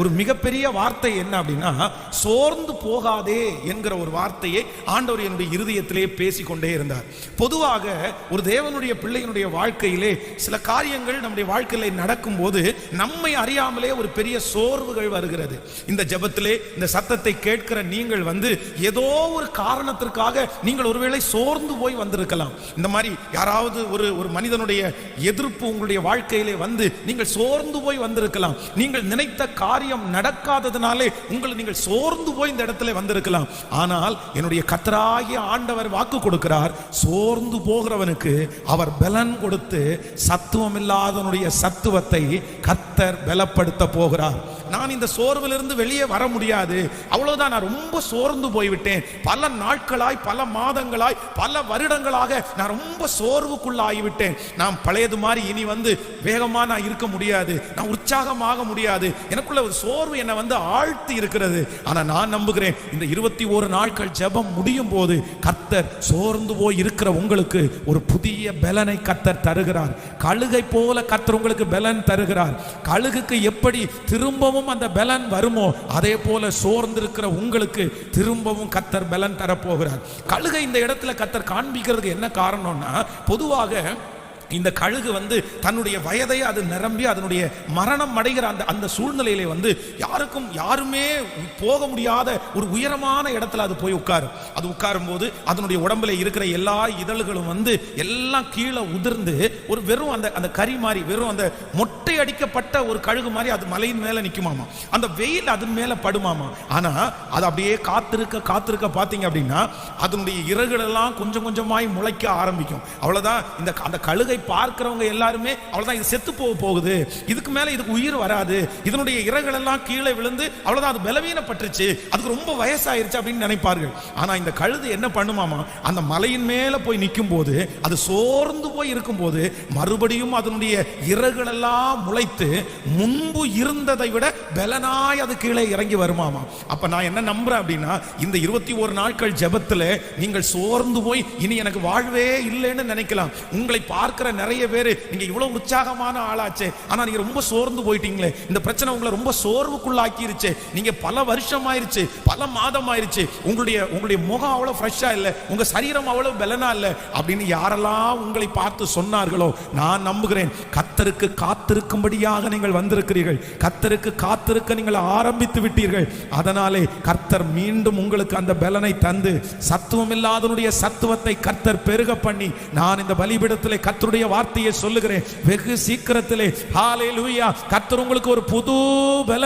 ஒரு மிகப்பெரிய வார்த்தை என்ன அப்படின்னா சோர்ந்து போகாதே என்கிற ஒரு வார்த்தையை ஆண்டவர் என்னுடைய இருதயத்திலே பேசிக்கொண்டே இருந்தார். பொதுவாக ஒரு தேவனுடைய பிள்ளையினுடைய வாழ்க்கையிலே சில காரியங்கள் நம்முடைய வாழ்க்கையில நடக்கும்போது நம்மை அறியாமலே ஒரு பெரிய சோர்வுகள் வருகிறது. இந்த ஜபத்திலே இந்த சத்தத்தை கேட்கிற நீங்கள் வந்து ஏதோ ஒரு காரணத்திற்காக நீங்கள் ஒருவேளை சோர்ந்து போய் வந்திருக்கலாம். இந்த மாதிரி யாராவது ஒரு ஒரு மனிதனுடைய எதிர்ப்பு உங்களுடைய வாழ்க்கையிலே வந்து நீங்கள் சோர்ந்து போய் வந்திருக்கலாம். நீங்கள் நினைத்த காரியம் நடக்காததுனாலே உங்களை நீங்கள் சோர்ந்து போய் இந்த இடத்துல வந்திருக்கலாம். ஆனால் என்னுடைய கத்தராகிய ஆண்டவர் வாக்கு கொடுக்கிறார். சோர்ந்து போகிறவனுக்கு அவர் பலன் கொடுத்து சத்துவம் இல்லாதவனுடைய சத்துவத்தை கத்தர் பலப்படுத்த போகிறார். நான் இந்த சோர்விலிருந்து வெளியே வர முடியாது. அவ்வளவுதான் நான் ரொம்ப சோர்ந்து போய்விட்டேன். பல நாட்களாய் பல மாதங்களாய் பல வருடங்களாக நான் ரொம்ப சோர்வுக்குள்ளாகிவிட்டேன். நான் பழையது மாதிரி இனி வந்து வேகமா நான் இருக்க முடியாது. நான் உற்சாகமாக முடியாது. எனக்குள்ள ஒரு சோர்வு என்னை வந்து ஆழ்த்தி இருக்கிறது. ஆனா நான் நம்புகிறேன் இந்த இருபத்தி ஒரு நாட்கள் ஜெபம் முடியும் போது கர்த்தர் சோர்ந்து போய் இருக்கிற உங்களுக்கு ஒரு புதிய பலனை கர்த்தர் தருகிறார். கழுகை போல கர்த்தர் உங்களுக்கு பலன் தருகிறார். கழுகுக்கு எப்படி திரும்பவும் அந்த பலன் வருமோ அதே போல சோர்ந்து இருக்கிற உங்களுக்கு திரும்பவும் கர்த்தர் பலன் தரப்போகிறார். கழுகை இந்த இடத்துல கர்த்தர் காண்பிக்கிறதுக்கு என்ன காரணம்னா பொதுவாக இந்த கழுகு வந்து தன்னுடைய வயதை அது நிரம்பி அதனுடைய மரணம் அடைகிற அந்த அந்த சூழ்நிலையிலே வந்து யாருக்கும் யாருமே போக முடியாத ஒரு உயரமான இடத்துல அது போய் உட்காரும். அது உட்காரும் போது அதனுடைய உடம்புல இருக்கிற எல்லா இதழ்களும் வந்து எல்லாம் கீழே உதிர்ந்து ஒரு வெறும் அந்த அந்த கறி மாதிரி வெறும் அந்த மொட்டை அடிக்கப்பட்ட ஒரு கழுகு மாதிரி அது மலையின் மேல நிக்குமாமா. அந்த வெயில் அதன் மேல படுமாமா. ஆனா அது அப்படியே காத்திருக்க காத்திருக்க பார்த்தீங்க அப்படின்னா அதனுடைய இறகுகள் எல்லாம் கொஞ்சம் கொஞ்சமாய் முளைக்க ஆரம்பிக்கும். அவ்வளவுதான் இந்த அந்த கழுகை பார்க்கிறவங்க எல்லாருமே அவ்வளவுதான் இது செத்து போக போகுது. இதுக்கு மேல இதுக்கு உயிர் வராது. இதனுடைய இறகுகள் எல்லாம் கீழே விழுந்து அவ்வளவுதான் அது பலவீனப்பட்டுருச்சு. அதுக்கு ரொம்ப வயசாயிருச்சு அப்படின்னு நினைப்பார்கள். ஆனா இந்த கழுது என்ன பண்ணுமாமா அந்த மலையின் மேல போய் நிற்கும் போது அது சோர்ந்து போய் இருக்கும்போது மறுபடியும் அதனுடைய இறகுகள் எல்லாம் முளைத்து முன்பு இருந்ததை விட பலனாய் அது கீழே இறங்கி வருமாமா. அப்ப நான் என்ன நம்புறேன் அப்படின்னா இந்த இருபத்தி ஒரு நாட்கள் ஜெபத்துல நீங்கள் சோர்ந்து போய் இனி எனக்கு வாழ்வே இல்லைன்னு நினைக்கலாம். உங்களை பார்க்க பார்க்குற நிறைய பேர் நீங்க இவ்வளவு உற்சாகமான ஆளாச்சே. ஆனா நீங்க ரொம்ப சோர்ந்து போயிட்டீங்களே. இந்த பிரச்சனை உங்களை ரொம்ப சோர்வுக்குள்ளாக்கிருச்சு. நீங்கள் பல வருஷம் ஆயிருச்சு பல மாதம் ஆயிருச்சு உங்களுடைய உங்களுடைய முகம் அவ்வளோ ஃப்ரெஷ்ஷாக இல்லை உங்கள் சரீரம் அவ்வளவு பலனா இல்லை அப்படின்னு யாரெல்லாம் உங்களை பார்த்து சொன்னார்களோ நான் நம்புகிறேன். கத்தருக்கு காத்திருக்கும்படியாக நீங்கள் வந்திருக்கிறீர்கள். கத்தருக்கு காத்திருக்க நீங்கள் ஆரம்பித்து விட்டீர்கள். அதனாலே கர்த்தர் மீண்டும் உங்களுக்கு அந்த பலனை தந்து சத்துவம் இல்லாதனுடைய சத்துவத்தை கர்த்தர் பெருக பண்ணி நான் இந்த பலிபீடத்திலே கர்த்தருடைய வார்த்தையை சொல்லுகிறேன் வெகு சீக்கிரத்திலே. ஹalleluya கர்த்தர் உங்களுக்கு ஒரு புது பல